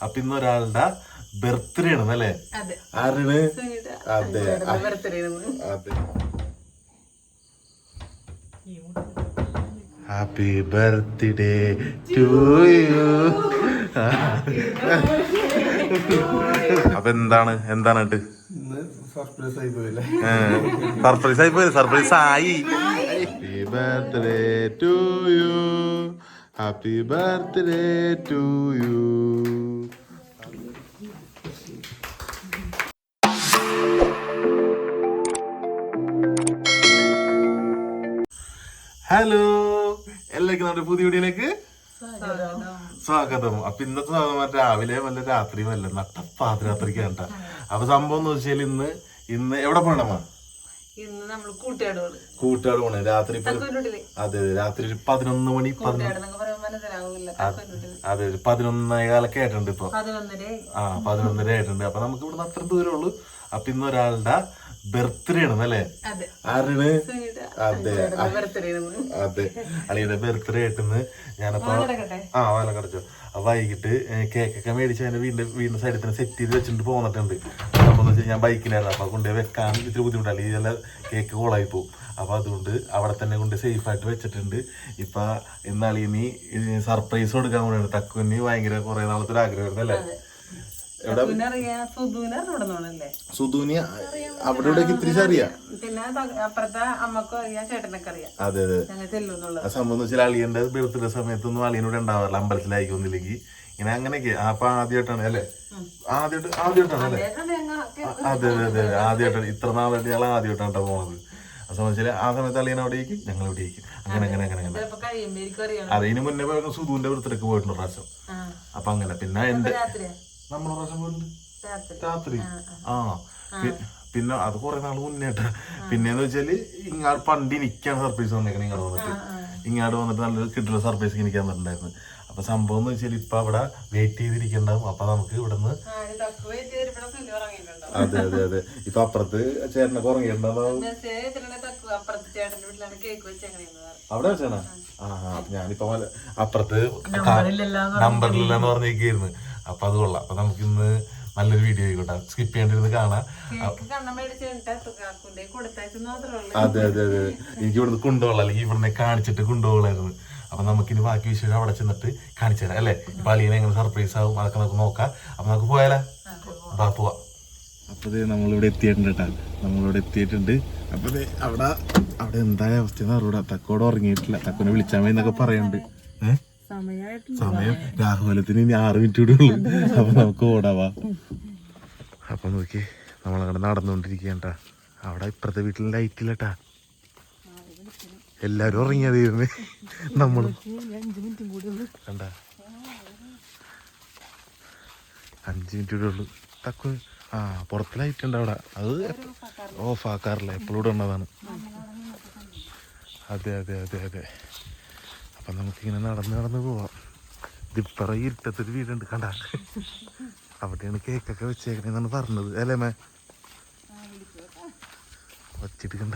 അപ്പൊ ഇന്ന് ഒരാളുടെ ബർത്ത്ഡേ ആണ് അല്ലേ? അതെ. ആരാണ്? അതെ. ബർത്ത്ഡേ അതെ. ഹാപ്പി ബർത്ത്ഡേ ടു യു അപ്പൊ എന്താണ്? എന്താണ് ഇട്ട് സർപ്രൈസ് ആയി പോയില്ലേ? സർപ്രൈസ് ആയി പോയി. സർപ്രൈസ് ആയി. Happy birthday to you happy birthday to you hello എല്ലാവർക്കും നമ്മുടെ പുതിയ വീഡിയോയിലേക്ക് സ്വാഗതം. അപ്പൊ ഇന്നത്തെ സ്വാഗതം മറ്റേ രാവിലെ വല്ല രാത്രി വല്ല നട്ടപ്പാതിരാത്രിക്ക് കണ്ട. അപ്പൊ സംഭവം എന്ന് വെച്ചാൽ ഇന്ന് ഇന്ന് എവിടെ പോണമ്മ ഇന്ന് നമ്മൾ കൂട്ടുകാട് പോണേ. രാത്രി അതെ അതെ രാത്രി ഒരു പതിനൊന്ന് മണി അതെ ഒരു പതിനൊന്നേ കാലൊക്കെ ആയിട്ടുണ്ട് ഇപ്പൊ. ആ പതിനൊന്നര ആയിട്ടുണ്ട്. അപ്പൊ നമുക്ക് ഇവിടുന്ന് അത്ര ദൂരമുള്ളൂ അപ്പൊ ഇന്ന് ഒരാളുടെ ബർത്ത്ഡേ ആണ് അല്ലേ? ആരാണ്? അതെ. അതെ. അളിയുടെ ബർത്ത്ഡേ ആയിട്ടെന്ന് ഞാനപ്പോ ആ വല്ല കടച്ചു അപ്പൊ വൈകിട്ട് കേക്കൊക്കെ മേടിച്ച് അതിന്റെ വീടിന്റെ വീടിന്റെ സൈഡിൽ തന്നെ സെറ്റ് ചെയ്ത് വെച്ചിട്ട് പോന്നിട്ടുണ്ട്. സംഭവം വെച്ചാൽ ഞാൻ ബൈക്കിലായിരുന്നു അപ്പൊ കൊണ്ടുപോയി വെക്കാൻ ഇത്തിരി ബുദ്ധിമുട്ടല്ല ഈ ചില കേക്ക് കോളായി പോകും അപ്പൊ അതുകൊണ്ട് അവിടെ തന്നെ കൊണ്ട് സേഫ് ആയിട്ട് വെച്ചിട്ടുണ്ട്. ഇപ്പൊ ഇന്നാളി ഇനി സർപ്രൈസ് കൊടുക്കാൻ കൂടെയാണ് തക്കുനി ഭയങ്കര കുറെ നാളത്തെ ഒരു ആഗ്രഹമായിരുന്നു അല്ലേ? സുധുനി അവിടെ ഇവിടെ ഇത്തിരി അറിയാം പിന്നെ അപ്പുറത്തെ അമ്മക്കും അറിയാം ചേട്ടനൊക്കെ അറിയാം. അതെ അതെ. സംഭവം എന്ന് വെച്ചാൽ അളിയന്റെ ബർത്ത്ഡേ സമയത്തൊന്നും അളിയനോട് ഉണ്ടാവാറില്ല. അമ്പലത്തിലായിക്കൊന്നില്ലെങ്കിൽ ഇങ്ങനെ അങ്ങനെയൊക്കെ. അപ്പൊ ആദ്യമായിട്ടാണ് അല്ലേ? ആദ്യമായിട്ട് ആദ്യമായിട്ടാണ് അല്ലേ? അതെ അതെ അതെ ആദ്യമായിട്ടാണ്. ഇത്ര നാളായിട്ട് ഞങ്ങൾ ആദ്യമായിട്ടാണ് കേട്ടോ പോണത്. ആ സമയത്ത് ആ സമയത്ത് അളിയൻ അവിടെ ഇരിക്കും ഞങ്ങൾ ഇവിടെ ഇരിക്കും. അങ്ങനെ അങ്ങനെ അങ്ങനെ അങ്ങനെ. എനിക്കും ഇതിന് മുന്നേ സുധുവിന്റെ വൃത്തിരക്ക് പോയിട്ടുണ്ട് പ്രാവശ്യം. അപ്പൊ അങ്ങനെ. പിന്നെ എന്റെ നമ്മളെ പ്രാവശ്യം പോയിട്ടുണ്ട്. രാത്രി. ആ പിന്നെ അത് കുറെ നാൾ മുന്നേട്ടാ പിന്നെന്ന് വെച്ചാൽ ഇങ്ങാട് പണ്ട് എനിക്കാണ് സർപ്രൈസ് വന്നേക്കണേ ഇങ്ങോട്ട് വന്നിട്ട്. ഇങ്ങോട്ട് വന്നിട്ട് നല്ലൊരു കിട്ടുള്ള സർപ്രൈസ് എനിക്ക് തന്നിട്ടുണ്ടായിരുന്നു. അപ്പൊ സംഭവം എന്ന് വെച്ചാൽ ഇപ്പൊ അവിടെ വെയിറ്റ് ചെയ്തിരിക്കണ്ടാവും. അപ്പൊ നമുക്ക് ഇവിടുന്ന് അതെ അതെ അതെ. ഇപ്പൊ അപ്പുറത്ത് ചേട്ടനൊക്കെ ഉറങ്ങിയിട്ടുണ്ടാവും അവിടെ വെച്ചാണ് ആ ഞാനിപ്പോ അപ്പുറത്ത് നമ്പറില്ലല്ലോ നമ്പറിലെന്ന് പറഞ്ഞിരിക്കുന്നു. അപ്പൊ അത് കൊള്ളാം. അപ്പൊ നമുക്ക് ഇന്ന് നല്ലൊരു വീഡിയോ ആയിക്കോട്ടെ. സ്കിപ്പ് ചെയ്യേണ്ടിരുന്ന് കാണാം. അതെ അതെ അതെ. എനിക്ക് ഇവിടുന്ന് കൊണ്ടുപോകാം അല്ലെങ്കിൽ ഇവിടുന്ന് കാണിച്ചിട്ട് കൊണ്ടുപോകലായിരുന്നു അപ്പൊ നമുക്കിനി ബാക്കി വിശേഷം അവിടെ ചെന്നിട്ട് കാണിച്ചു തരാം അല്ലേ? ഇപ്പൊ അലീന എങ്ങനെ സർപ്രൈസ് ആവും അതൊക്കെ നമുക്ക് നോക്കാം. അപ്പൊ നമുക്ക് പോയാലോ? ബാ പോവാം. അപ്പൊ നമ്മളിവിടെ എത്തിയിട്ടുണ്ട് കേട്ടാ. നമ്മളിവിടെ എത്തിയിട്ടുണ്ട്. അപ്പൊ ദേ അവിടെ അവിടെ എന്തായ അവസ്ഥ അറിയൂടാ തക്കോട് ഉറങ്ങിയിട്ടില്ല. തക്കോനെ വിളിച്ചാൽ മതി എന്നൊക്കെ പറയുന്നുണ്ട്. ഏഹ് സമയം. രാഹുലത്തിന് ഇനി ആറ് മിനിറ്റ് കൂടെ ഉള്ളൂ. അപ്പൊ നമുക്ക് ഓടാവാ. അപ്പൊ നോക്കി നമ്മളങ്ങനെ നടന്നുകൊണ്ടിരിക്കട്ടാ അവിടെ ഇപ്പുറത്തെ വീട്ടിൽ ലൈറ്റ് ഇല്ലട്ടാ. എല്ലാരും ഉറങ്ങിയതായിരുന്നു നമ്മളും. കണ്ട? അഞ്ച് മിനിറ്റ് കൂടെ ഉള്ളൂ. തക്കു ആ പുറത്ത് ലൈറ്റ് ഉണ്ട് അവിടെ. അത് ഓഫ് ആക്കാറില്ല. എപ്പോഴും ഇവിടെ ഉള്ളതാണ് അതെ അതെ അതെ അതെ. അപ്പം നമുക്കിങ്ങനെ നടന്ന് നടന്ന് പോവാം. ഇതിപ്പറ ഇരുട്ടത്തൊരു വീടുണ്ട് കണ്ട? അവിടെയാണ് കേക്കൊക്കെ വെച്ചേക്കണെന്നാണ് പറഞ്ഞത്. അല്ലേ മേ വച്ചിട്ട് കണ്ട.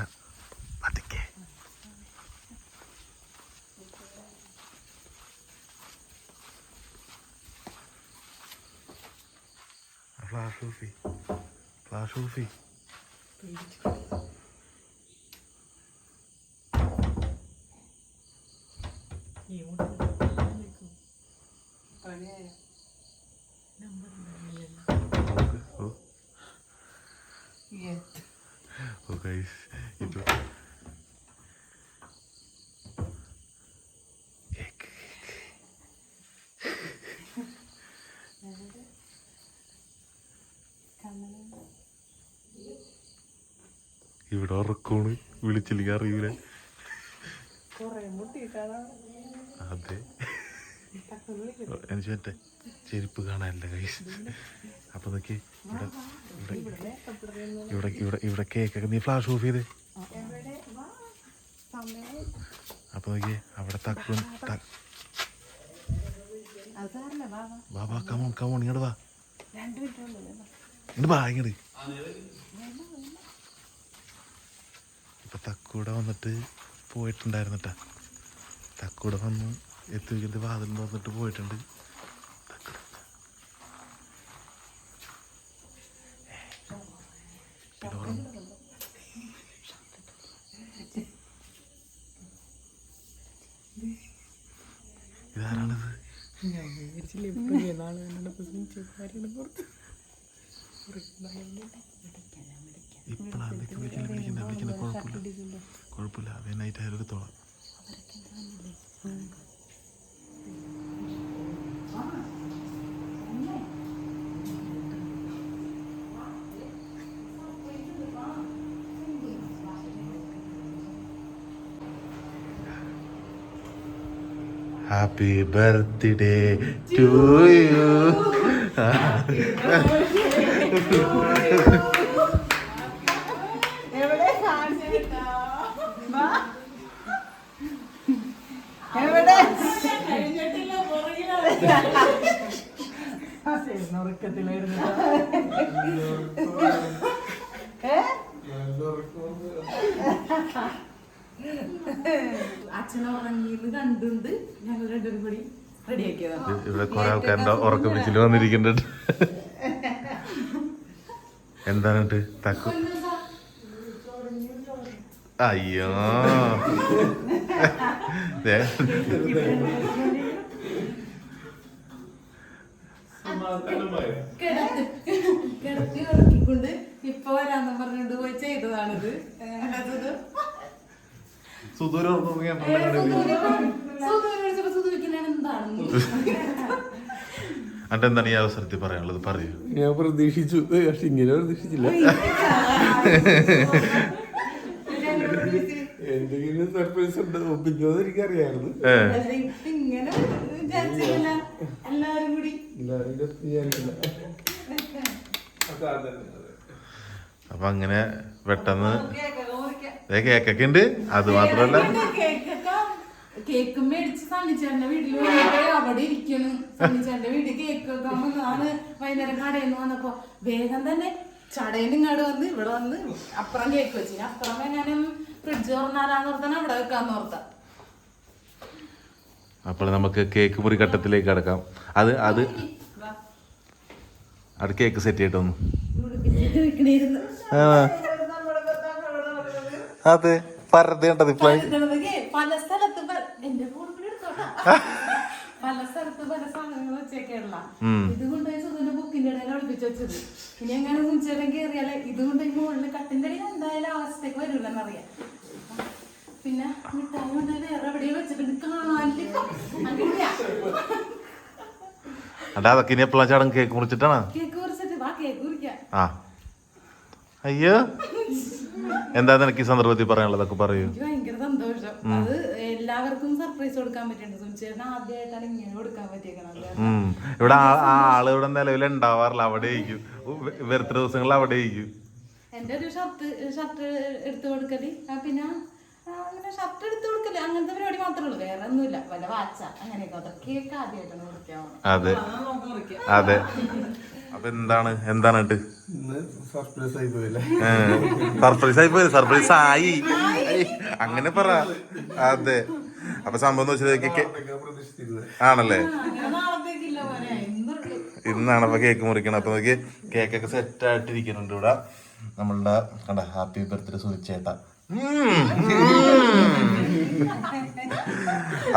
പതുക്കെ. ഫ്ലാഷ് ഓഫി ഫ്ലാഷ് ഓഫി ഇവിടെ ഉറക്കോണ് വിളിച്ചില്ലെങ്കിൽ അറിയൂല. അതെ. എനിക്ക് മറ്റേ ചെരുപ്പ് കാണാനില്ല കൈസ് അപ്പൊ നോക്കി ഇവിടെ ഇവിടെ ഇവിടെ ഇവിടെ ഇവിടെ കേക്കൊക്കെ നീ ഫ്ലാഷ് ഓഫ് ചെയ്ത്. അപ്പൊ നോക്കി അവിടെ തക്കും ബാബാ കമോൺ കമോൺ ഇങ്ങോട്ട് വാ ഇങ്ങോട്ട് വാ. ഇങ്ങോട്ട് അപ്പോൾ തക്കൂടെ വന്നിട്ട് പോയിട്ടുണ്ടായിരുന്നിട്ടാ. തക്കൂടെ വന്നു എത്തുകയിന്റെ വാതിൽ വന്നിട്ട് പോയിട്ടുണ്ട്. ഇതാരാണിത്? ഞാൻ ഇപ്പം ഏതാണ് എന്നുള്ള എന്നോടൊപ്പം ചോദിച്ചു കാര്യങ്ങൾ പുറത്ത് ഇപ്പോഴാണ് കുഴപ്പമില്ല കുഴപ്പമില്ല night happy birthday to you റെഡിയാക്കിയതാണ് ഇവിടെ കുറെ ആൾക്കാരുടെ ഉറക്കം പിടിച്ചിൽ വന്നിരിക്കുന്നുണ്ട്. എന്താണ് തക്കു. അയ്യോ. കിടത്തി ഉറക്കിക്കൊണ്ട് ഇപ്പൊ വരാന്ന് പറഞ്ഞിട്ട് പോയി ചെയ്തതാണിത് സുദൂരം സുധൂര് അന്റെ എന്താണ് ഈ അവസരത്തിൽ പറയാനുള്ളത്? പറയൂ. ഞാൻ പ്രതീക്ഷിച്ചു. പക്ഷെ ഇങ്ങനെ പ്രതീക്ഷിച്ചില്ല. എന്തെങ്കിലും സർപ്രൈസ് ഉണ്ട്? എനിക്കറിയായിരുന്നു. എല്ലാവരും കൂടെ. വിചാരിച്ചില്ല. അപ്പൊ അങ്ങനെ പെട്ടെന്ന് കേക്കൊക്കെ ഉണ്ട്. അത് മാത്രല്ല കേക്ക് മേടിച്ച് സണ്ണിച്ചേട്ടന്റെ വീട്ടിൽ അവിടെ ഇരിക്കണ് സണ്ണിച്ചേട്ടന്റെ വീട്ടിൽ കേക്ക് വെക്കാൻ വന്നതാണ് വൈകുന്നേരം കടയിൽ നിന്ന് വന്നപ്പോ വേഗം തന്നെ ചടയിൽ ഇങ്ങോട്ട് വന്ന് ഇവിടെ വന്ന് അപ്പുറം കേക്ക് വെച്ചു. അപ്പുറം എങ്ങാനും ഫ്രിഡ്ജ് തുറന്നാലാന്ന് ഓർത്താണ് അവിടെ വെക്കാന്ന് ഓർത്ത അപ്പോൾ നമുക്ക് കേക്ക് മുറി ഘട്ടത്തിലേക്ക് കടക്കാം. അത് അത് അത് കേക്ക് സെറ്റ് ചെയ്തിട്ടൊന്നു. അതെ പരതേണ്ടത് പരതുന്നതൊക്കെ പല സ്ഥലത്ത് എന്റെ ഫോൺ എടുത്തോട്ടാ. പല സ്ഥലത്ത് പല സാധനങ്ങൾ വെച്ചേക്കാനുള്ള ഇതുകൊണ്ട് സുഖന്റെ ബുക്കിന്റെ ഇടയിൽ ഒളിപ്പിച്ചു വെച്ചത്. ഇനി എങ്ങനെ കുഞ്ചേരം കയറിയാലേ ഇതുകൊണ്ട് മുകളിൽ കട്ടിന്റെ ഇടയിൽ എന്തായാലും അവസ്ഥക്ക് വരൂലെന്നറിയാം പിന്നെ മിഠായി കൊണ്ട് വേറെ എവിടെയും വെച്ചിട്ടുണ്ട്. കാണാനില്ല. അടിപൊളിയാ. അല്ല അതൊക്കെ ഇനി എപ്പോഴാണ് ചടങ്ങ് കേക്ക് മുറിച്ചിട്ടാണ്? കേക്ക് മുറിച്ചിട്ട് വാ കേക്ക് ആ. അയ്യോ. എന്താ നിനക്ക് ഈ സന്ദർഭത്തിൽ പറയാനുള്ളതൊക്കെ പറയൂ. എല്ലാവർക്കും സർപ്രൈസ് കൊടുക്കാൻ പറ്റുന്നുണ്ട് സുഞ്ചേട്ടൻ ആദ്യമായിട്ടാണ് ഇങ്ങനെ കൊടുക്കാൻ പറ്റിയേക്കണത്. ഇവിടെ ആൾ ഇവിടെ നിലവിൽ ഉണ്ടാവാറില്ല അവിടെ ഇരിക്കും. വെറുതെ ദിവസങ്ങളിൽ അവിടെ ഇരിക്കും? എന്റെ ഒരു ഷർട്ട് ഷർട്ട് എടുത്തു കൊടുക്കൽ. ആ, പിന്നെ അങ്ങനെ ഷർട്ട് എടുത്തു കൊടുക്കൽ. അങ്ങനത്തെ പരിപാടി മാത്രമേ ഉള്ളൂ. വേറെ ഒന്നുമില്ല. വല്ല വാച്ച അങ്ങനെയൊക്കെ. അതൊക്കെ ആദ്യമായിട്ടാണ് കൊടുക്കാൻ അതെ. അതെ. അപ്പൊ എന്താണ്? എന്താണ് സർപ്രൈസ് ആയി പോയില്ലേ? സർപ്രൈസ് ആയി പോയി. സർപ്രൈസ് ആയി. അങ്ങനെ പറ. അതെ. അപ്പൊ സംഭവം എന്ന് വെച്ചാൽ ആണല്ലേ? ഇന്നാണ് അപ്പൊ കേക്ക് മുറിക്കണം അപ്പൊ നോക്കി കേക്കൊക്കെ സെറ്റ് ആയിട്ടിരിക്കുന്നുണ്ട് ഇവിടെ. നമ്മളുടെ കണ്ട ഹാപ്പി ബർത്ത്ഡേ സുചേട്ട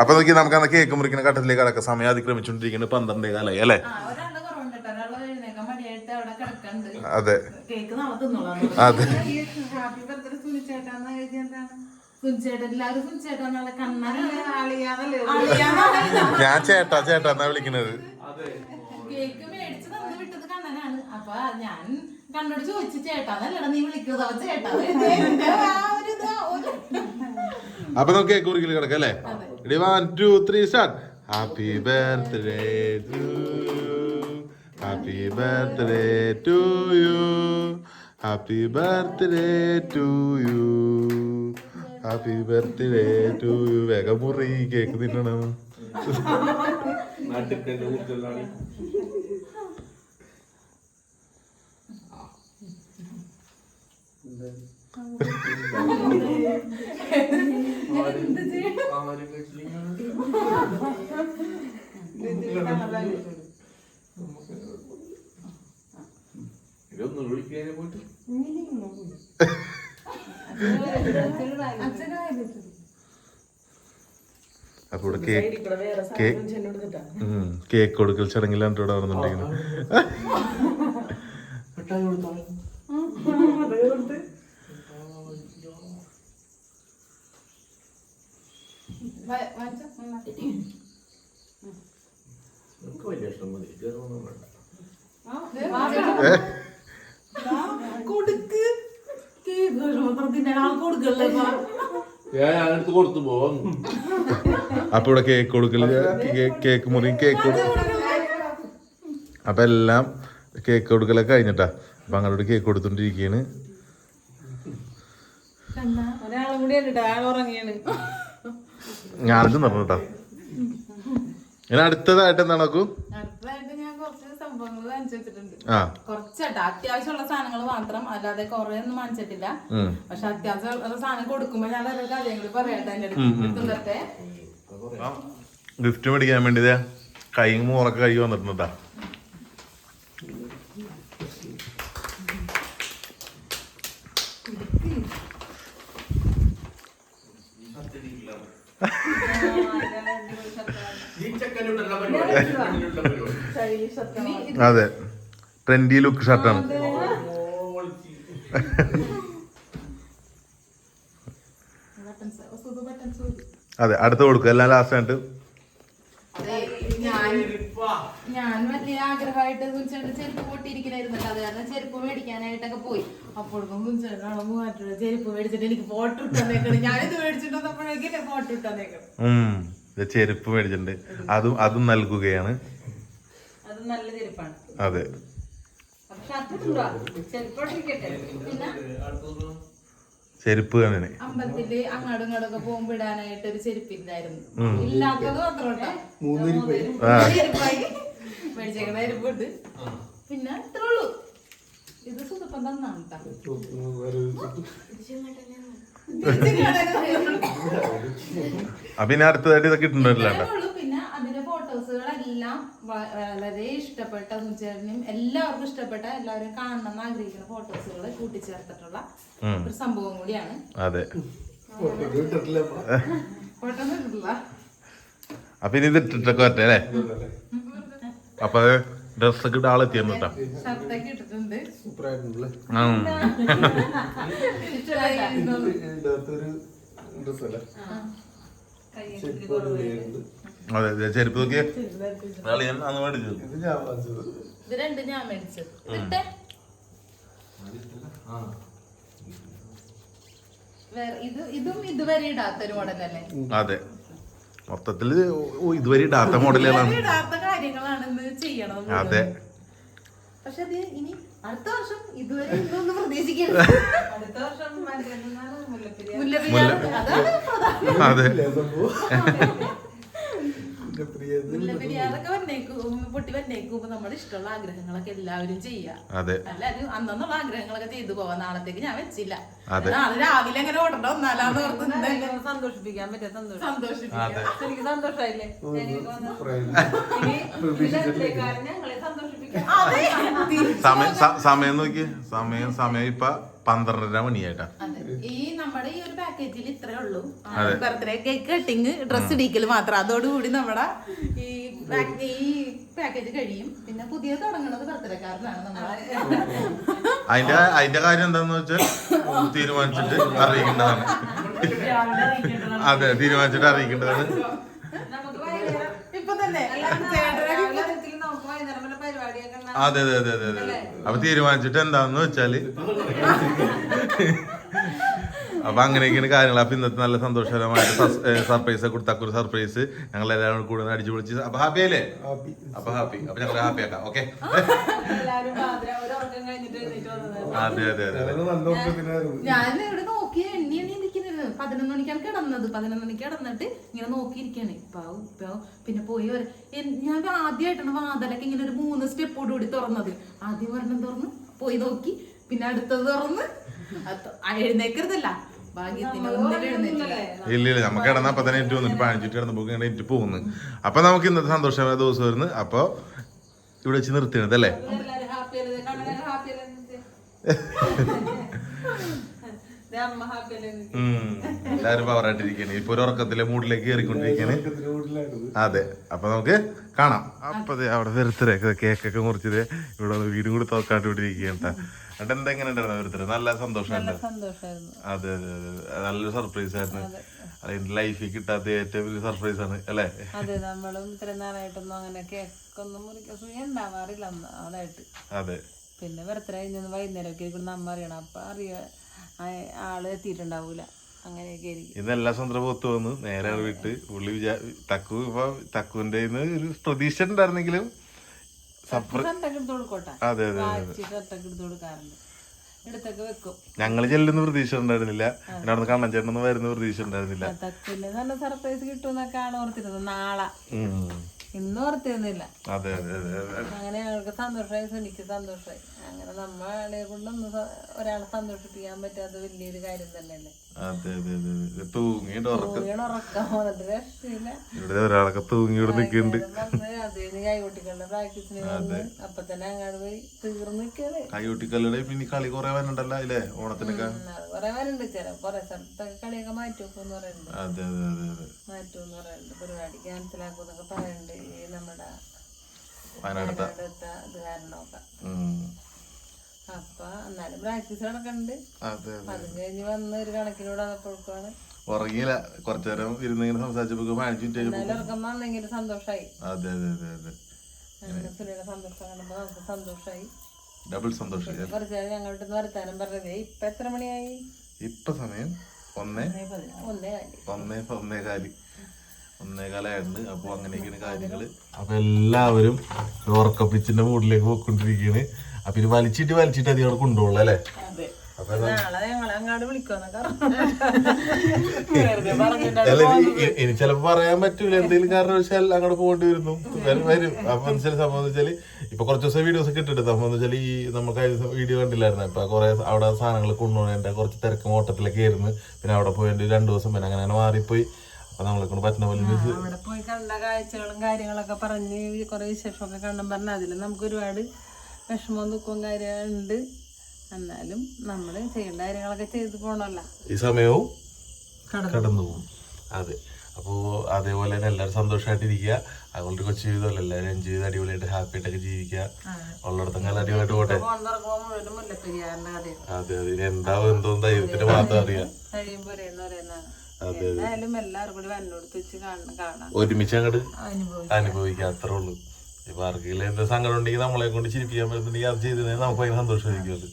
അപ്പൊ നോക്കി നമുക്ക് അന്ന് കേക്ക് മുറിക്കുന്ന ഘട്ടത്തിലേക്ക് അടക്കം സമയം അതിക്രമിച്ചോണ്ടിരിക്കുന്നത് പന്ത്രണ്ടേ കാലായി അല്ലേ? അതെ. അതെ. സുഞ്ചേട്ടൻ എല്ലാവരും സുഞ്ചേട്ടൻ നാളെ കണ്ണാനല്ലേ ഞാൻ ചേട്ടാ ചേട്ടാ എന്നാ വിളിക്കണത്? കേക്ക് മേടിച്ച് തന്നു വിട്ടത് കണ്ണനാണ്. അപ്പൊ ഞാൻ കണ്ണോട് ചോദിച്ചു ചേട്ടാന്നല്ലടാ നീ വിളിക്കുന്നത്? അവൻ ചേട്ടാ അപ്പൊ നമുക്ക് കേക്ക് കുറിക്കൽ കിടക്കാം അല്ലേ? Ready one two three start happy birthday to happy birthday to you happy birthday to you happy birthday to you വേഗമുറി cake തിന്നണം. ആരും അപ്പൊ ഇവിടെ കേക്ക് കൊടുക്കൽ ചടങ്ങിലാണ് ഇവിടെ വാങ്ങിച്ചോ? കൊടുക്ക്. കൊടുക്കല്ലേ ഇപ്പൊ? ഞാനടുത്ത് കൊടുത്തു പോവാം. അപ്പൊ ഇവിടെ കേക്ക് കൊടുക്കൽ? കേക്ക് മുറി കേക്ക് കൊടുക്കും അപ്പൊ എല്ലാം കേക്ക് കൊടുക്കലൊക്കെ കഴിഞ്ഞിട്ടാ. അപ്പൊ അങ്ങോട്ട് കേക്ക് കൊടുത്തോണ്ടിരിക്കുകയാണ് ഞാനത് കേട്ടോ. ഇനി അടുത്തതായിട്ട് എന്താ നോക്കൂ? ആ. കുറച്ചേട്ടാ. അത്യാവശ്യമുള്ള സാധനങ്ങൾ മാത്രം. അല്ലാതെ കുറെ ഒന്നും വാങ്ങിച്ചിട്ടില്ല. പക്ഷെ അത്യാവശ്യമുള്ള സാധനം കൊടുക്കുമ്പോ ഞാൻ കാര്യങ്ങൾ പറയട്ടെ എന്റെ അടുത്ത്. ഗിഫ്റ്റ് മേടിക്കാൻ വേണ്ടി ദേ കൈയും മോറൊക്കെ കൈ വന്നിട്ടുണ്ടാ അതെ. ട്രെൻഡി ലുക്ക് ഷർട്ടാണ് അതെ അടുത്ത് കൊടുക്കും. എല്ലാം ലാസ്റ്റ് ആയിട്ട്. ഞാൻ ഞാൻ വലിയ ആഗ്രഹമായിട്ട് കുഞ്ചേട്ടൻ ചെരുപ്പ് പൊട്ടിയിരിക്കണായിരുന്നല്ലോ അത് കാരണം ചെരുപ്പ് മേടിക്കാനായിട്ടൊക്കെ പോയി. അപ്പോഴേക്കും കുഞ്ചേട്ടനാണോ മൂവാറ്റുള്ള ചെരുപ്പ് മേടിച്ചിട്ട് എനിക്ക് ഫോട്ടോ ഇട്ടേക്കണം ഞാനിത് മേടിച്ചിട്ട് വന്നപ്പോഴേക്കും എന്നെ ഫോട്ടോ ഇട്ടേക്കണം ചെരുപ്പ് മേടിച്ചിട്ടുണ്ട്. അതും അതും നൽകുകയാണ്. അത് നല്ല ചെരുപ്പാണ്. അതെ. പക്ഷെ അതിട്ടുണ്ടോ ചെരുപ്പോട്ടിരിക്കട്ടെ പിന്നെ? ചെരുപ്പ് തന്നെ അമ്പലത്തിൽ അങ്ങാടും ഇങ്ങോട്ടൊക്കെ പോകുമ്പോ ഇടാനായിട്ട് ഒരു ഇല്ലാത്തത് ചെരുപ്പായി മേടിച്ചേക്കണ ചെരുപ്പുണ്ട്. പിന്നെ ഇത്രേ ഉള്ളൂ. ഇത് സുഖപ്പം തന്നാണ് ഇനി അടുത്തതായിട്ട് ഇതൊക്കെ ഇട്ടുണ്ടല്ലോ പിന്നെ അതിന്റെ ഫോട്ടോസുകളെല്ലാം വ- വളരെ ഇഷ്ടപ്പെട്ട സുചേട്ടനും എല്ലാവർക്കും ഇഷ്ടപ്പെട്ട എല്ലാവരും കാണണം എന്ന് ആഗ്രഹിക്കുന്ന ഫോട്ടോസുകൾ കൂട്ടിച്ചേർത്തിട്ടുള്ള. ഒരു സംഭവം കൂടിയാണ്. അതെ. ഫോട്ടോ അപ്പൊ ഇനി ഇത് ഇട്ടിട്ടൊക്കെ വരട്ടെ അല്ലേ? അപ്പൊ ഡ്രസ്സൊക്കെ ഇട്ട് കേട്ടോ. ഷർട്ടൊക്കെ അതെ ചെരുപ്പ് നോക്കിയേ. ഞാൻ അന്ന് മേടിച്ചത് ഇത് ഞാൻ വാങ്ങിച്ചത് ഇത് രണ്ട് ഞാൻ മേടിച്ചത് ഇതിട്ടെ വേറെ ഇത് ഇതും ഇതുവരെ ഇടാത്തൊരു മോഡലല്ലേ? അതെ. മൊത്തത്തിൽ ഓ, ഇതുവരെ ഇടാത്ത മോഡലുകളാണ്. ഇടാത്ത കാര്യങ്ങളാണ് ഇന്ന് ചെയ്യണത് അതെ. പക്ഷെ അത് ഇനി അടുത്ത വർഷം ഇതുവരെ ഇതൊന്നും പ്രതീക്ഷിക്കരുത്. അടുത്ത വർഷം മുല്ലപ്പെരിയാർ. അതാണ് പ്രധാനം. അതെ ഇല്ലേ സംഭവം? എന്റെ പ്രിയ ഇത് മുല്ലപ്പെരിയാറൊക്കെ വന്നേക്കും പൊട്ടി വന്നേക്കും നമ്മുടെ ഇഷ്ടമുള്ള ആഗ്രഹങ്ങളൊക്കെ എല്ലാവരും ചെയ്യാം. അന്നുള്ള ആഗ്രഹങ്ങളൊക്കെ ചെയ്തു പോവാം. നാളത്തേക്ക് ഞാൻ വെച്ചില്ല. നാളെ രാവിലെ ഓടണ്ട ഒന്നാലാന്ന് ഓർത്ത് സന്തോഷിപ്പിക്കാൻ പറ്റിയ സന്തോഷിപ്പിക്കാം. സമയം നോക്കി സമയം സമയം ഇപ്പൊ പന്ത്രണ്ടര മണിയായിട്ടാ. അതെ. ഈ നമ്മുടെ ഈ ഒരു പാക്കേജിൽ ഇത്രേ ഉള്ളൂ. അതെ. ബർത്ത്ഡേ കേക്ക് കട്ടിങ് ഡ്രസ് ഇടിക്കൽ മാത്രം. അതോടുകൂടി നമ്മുടെ ഈ ഈ പാക്കേജ് കഴിയും. പിന്നെ പുതിയ തുടങ്ങുന്നത് ബർത്ത്ഡേക്കാരനാണ് നമ്മളെ. അതിന്റെ അതിന്റെ കാര്യം എന്താന്ന് വെച്ചാൽ തീരുമാനിച്ചിട്ട് അറിയിക്കേണ്ടതാണ്. അതെ തീരുമാനിച്ചിട്ട് അറിയിക്കേണ്ടതാണ്. അതെ അതെ അതെ അതെ അതെ. അപ്പൊ തീരുമാനിച്ചിട്ട് എന്താന്ന് വെച്ചാൽ അപ്പൊ അങ്ങനെയൊക്കെയാണ് കാര്യങ്ങൾ അപ്പൊ ഇന്നത്തെ നല്ല സന്തോഷകരമായിട്ട് സർപ്രൈസ് കൊടുത്താക്ക ഒരു സർപ്രൈസ് ഞങ്ങൾ എല്ലാവരും കൂടെ അടിച്ചു പൊളിച്ച്. അപ്പൊ ഹാപ്പി അല്ലേ. അപ്പൊ ഹാപ്പി അപ്പൊ ഞങ്ങൾ ഹാപ്പി ആക്കാം. ഓക്കെ അതെ അതെ അതെ ഞാൻ ഇവിടെ നോക്കി എണ്ണി എണ്ണി പതിനൊന്ന് മണിക്കാണ് കിടന്നത്. പതിനൊന്ന് മണിക്ക് കിടന്നിട്ട് ഇങ്ങനെ നോക്കിയിരിക്കാണ് ഇപ്പാവും ഇപ്പാവും പിന്നെ പോയി വരെ. ഞാൻ ആദ്യമായിട്ടാണ് വാതിലൊക്കെ ഇങ്ങനെ ഒരു മൂന്ന് സ്റ്റെപ്പോട് കൂടി തുറന്നത്. ആദ്യം ഒരെണ്ണം തുറന്ന് പോയി നോക്കി. പിന്നെ അടുത്തത് തുറന്ന് എഴുന്നേക്കരുതല്ല. ഭാഗ്യത്തിന് ഒന്നിലും എഴുന്നേറ്റില്ല ഇല്ല ഇല്ല നമുക്ക് കിടന്ന അപ്പൊ തന്നെ എനിക്ക് വന്നിട്ട് പഴഞ്ചിട്ട് കിടന്നപ്പോ ഇങ്ങനെ എനിക്ക് പോകുന്നു. അപ്പൊ നമുക്ക് ഇന്നത്തെ സന്തോഷമായ ദിവസം വരുന്നു. അപ്പൊ ഇവിടെ വെച്ച് നിർത്തിയത് അല്ലേ എല്ലാവരും ഹാപ്പി അല്ലേ കണ്ണനെ ഹാപ്പി അല്ലേ എന്റെ അമ്മ ഹാപ്പി അല്ലേ ഉം. എല്ലാരും പവറായിട്ടിരിക്കണേ ഇപ്പൊ ഒരു ഉറക്കത്തിലെ മൂഡിലേക്ക് കയറിക്കൊണ്ടിരിക്കണേ അതെ. അപ്പൊ നമുക്ക് കാണാം. അപ്പൊ ദേ അവിടെ വെറുതെ കേക്കൊക്കെ മുറിച്ചത്. ഇവിടെ വീടും കൂടി തോക്കാട്ട് ഇവിടെ ഇരിക്കണ്ട എന്നിട്ട് എന്താ എങ്ങനെ ഉണ്ടായിരുന്നു വെറുതെ നല്ല സന്തോഷമായിരുന്നു. അതെ അതെ അതെ നല്ലൊരു സർപ്രൈസ് ആയിരുന്നു. അത്. ലൈഫിൽ കിട്ടാത്ത ഏറ്റവും വലിയ സർപ്രൈസ് ആണ് അല്ലേ? അതെ നമ്മളും ഇത്രയും നാളായിട്ടൊന്നും അങ്ങനെ കേക്കൊന്നും മുറിക്കാൻ ഉണ്ടാവാറില്ല ആളായിട്ട് അതെ. പിന്നെ വെറുതെ വൈകുന്നേരം ഒക്കെ ഇരിക്കണം നമ്മ അറിയണം. അപ്പൊ അറിയ ആൾ എത്തിയിട്ടുണ്ടാവൂല. അങ്ങനെയൊക്കെ ആയിരിക്കും. ഇതെല്ലാം സ്വന്തം പുറത്ത് വന്ന് നേരെ വിട്ട് പുള്ളി വിചാ തക്കു ഇപ്പൊ തക്കുവിന്റെ ഒരു പ്രതീക്ഷ ഉണ്ടായിരുന്നെങ്കിലും അതെ അതെ ഞങ്ങൾ ചെല്ലുന്ന പ്രതീക്ഷ ഉണ്ടായിരുന്നില്ല. പിന്നെ അവിടെ കണ്ണൻ ചേട്ടനൊന്നും വരുന്ന പ്രതീക്ഷ ഉണ്ടായിരുന്നില്ല. സർപ്രൈസ് കിട്ടുമെന്നൊക്കെയാണ് ഓർത്തിരുന്നത്. നാളെ. ഇന്നും ഓർത്തിരുന്നില്ല. അതെ അതെ അങ്ങനെ ഞങ്ങൾക്ക് സന്തോഷമായി സുനിക്ക് സന്തോഷമായി. അങ്ങനെ നമ്മളെ കൊണ്ടൊന്നും ഒരാളെ സന്തോഷിപ്പിക്കാൻ പറ്റാത്ത വലിയൊരു കാര്യം തന്നെയല്ലേ? ഇവിടെ ഒരാളൊക്കെ നിൽക്കുന്നുണ്ട് അപ്പൊ തന്നെ അങ്ങോട്ട് പോയി കൈകൊട്ടിക്കല്ലുടെ പിന്നെ കളി കൊറേ വരണ്ടല്ലോ അല്ലേ? ഓണത്തിനൊക്കെ? കൊറേ പേരുണ്ട് ചില കൊറേ സ്ഥലത്തൊക്കെ കളിയൊക്കെ മാറ്റി വെക്കുമെന്ന് പറയുന്നുണ്ട്. അതെ അതെ അതെ പറയുന്നുണ്ട്. പരിപാടി ക്യാൻസൽ പറയുന്നുണ്ട്. ഈ നമ്മുടെ വയനാടത്തെ. അടുത്ത ഇത് കാരണമൊക്കെ. ഉം. അപ്പൊ എന്നാലും പ്രാക്ടീസ് നടക്കുന്നുണ്ട് അതെ കഴിഞ്ഞ് വന്ന് ഒരു കണക്കിലൂടെ വന്നപ്പോഴേക്കാണ് ഉറങ്ങിയില്ല. കുറച്ചു നേരം ഇരുന്നിങ്ങനെ സംസാരിച്ചപ്പോ പതിനഞ്ച് മിനിറ്റ് ഉറക്കം വന്നെങ്കിൽ അതെ അതെ അതെ അതെ. ഡബിൾ ഞങ്ങളുടെ വർത്താനം പറഞ്ഞത് ഇപ്പൊ എത്ര മണിയായി? ഇപ്പൊ സമയം ഒന്നേ ഒന്നേ ഒന്നേ ഒന്നേ കാലി. ഒന്നേ കാലായിട്ടുണ്ട് അപ്പൊ അങ്ങനെയൊക്കെയാണ് കാര്യങ്ങൾ. അപ്പൊ എല്ലാവരും ഉറക്കപ്പിച്ചിന്റെ മൂടിലേക്ക് പോയിക്കൊണ്ടിരിക്കുകയാണ്. അപ്പൊ ഇത് വലിച്ചിട്ട് വലിച്ചിട്ട് അധികം കൊണ്ടുപോകുള്ളൂ അല്ലേ? അപ്പൊ ഇനി- ചിലപ്പോ പറയാൻ പറ്റൂല. എന്തെങ്കിലും കാരണം വെച്ചാൽ അങ്ങോട്ട് പോകേണ്ടി വരുന്നു. വരും അപ്പൊ മനസ്സിലായി. സംഭവം വെച്ചാൽ ഇപ്പൊ കുറച്ച് ദിവസം വീഡിയോസ് ഒക്കെ ഇട്ടിട്ട് സംഭവം വെച്ചാൽ ഈ നമുക്ക് വീഡിയോ കണ്ടില്ലായിരുന്നു? ഇപ്പൊ കുറെ അവിടെ സാധനങ്ങൾ കൊണ്ടുപോകേണ്ട കുറച്ച് തിരക്കും ഓട്ടത്തിലൊക്കെ ആയിരുന്നു. പിന്നെ അവിടെ പോയി രണ്ടു ദിവസം പിന്നെ അങ്ങനെ അങ്ങനെ മാറിപ്പോയി. അപ്പൊ നമ്മളെ കൊണ്ട് പറ്റുന്ന പോലെ അവിടെ പോയി കണ്ട കാഴ്ചകളും കാര്യങ്ങളൊക്കെ പറഞ്ഞ് കുറെ വിശേഷമൊക്കെ കണ്ടും പറഞ്ഞ അതിൽ നമുക്ക് ഒരുപാട് വിഷമവും ദുഃഖവും കാര്യങ്ങളുണ്ട്. എന്നാലും നമ്മൾ ചെയ്യേണ്ട കാര്യങ്ങളൊക്കെ ചെയ്ത് പോകണമല്ല ഈ സമയവും കടന്നു പോകും. അതെ. അപ്പോൾ അതേപോലെ തന്നെ എല്ലാവരും സന്തോഷമായിട്ടിരിക്കുക അതുകൊണ്ട് കൊച്ചു ജീവിതമല്ല എല്ലാവരും എൻജോയ് ചെയ്ത് അടിപൊളിയായിട്ട് ഹാപ്പി ആയിട്ടൊക്കെ ജീവിക്കുക. ഉള്ളിടത്തും കാലം അടിപൊളിയായിട്ട് പോട്ടെ. അതെ അതെ. ഇനി എന്താ എന്തോന്ന് ദൈവത്തിന് മാത്രം അറിയാം. അതെ ഒരുമിച്ച് അങ്ങോട്ട് അനുഭവിക്കാം. അത്രേ ഉള്ളൂ. ഇപ്പൊ ആർക്കെങ്കിലും എന്താ സങ്കടം ഉണ്ടെങ്കിൽ നമ്മളെ കൊണ്ട് ചിരിപ്പിക്കാൻ പറ്റുന്നുണ്ടെങ്കിൽ അത് ചെയ്തിട്ടുണ്ടെങ്കിൽ നമുക്ക് ഭയങ്കര സന്തോഷമായിരിക്കും അത്.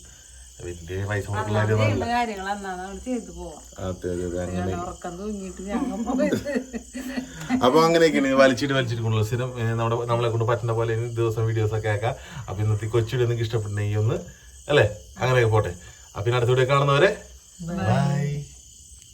വലിയ പൈസ കൊടുക്കുന്ന കാര്യമൊന്നും കാര്യങ്ങൾ അന്നാണ് നമ്മൾ ചെയ്തു പോവാം. അതെ അതെ അതെ അങ്ങനെ. ഉറക്കം തൂങ്ങിയിട്ട് ഞങ്ങൾ പോയത്. അപ്പൊ അങ്ങനെയൊക്കെയാണ് വലിച്ചിട്ട് വലിച്ചിട്ട് കൊണ്ടുള്ള സ്ഥിരം നമ്മുടെ നമ്മളെ കൊണ്ട് പറ്റുന്ന പോലെ ഇനി ദിവസം വീഡിയോസ് ഒക്കെ ആക്കാം. അപ്പൊ ഇന്നത്തെ കൊച്ചുടി നിങ്ങൾക്ക് ഇഷ്ടപ്പെട്ടുണ്ടെങ്കിൽ ഒന്ന് അല്ലേ? അങ്ങനെയൊക്കെ പോട്ടെ. അപ്പൊ ഇനി അടുത്ത വീഡിയോ കാണുന്നവരെ ബൈ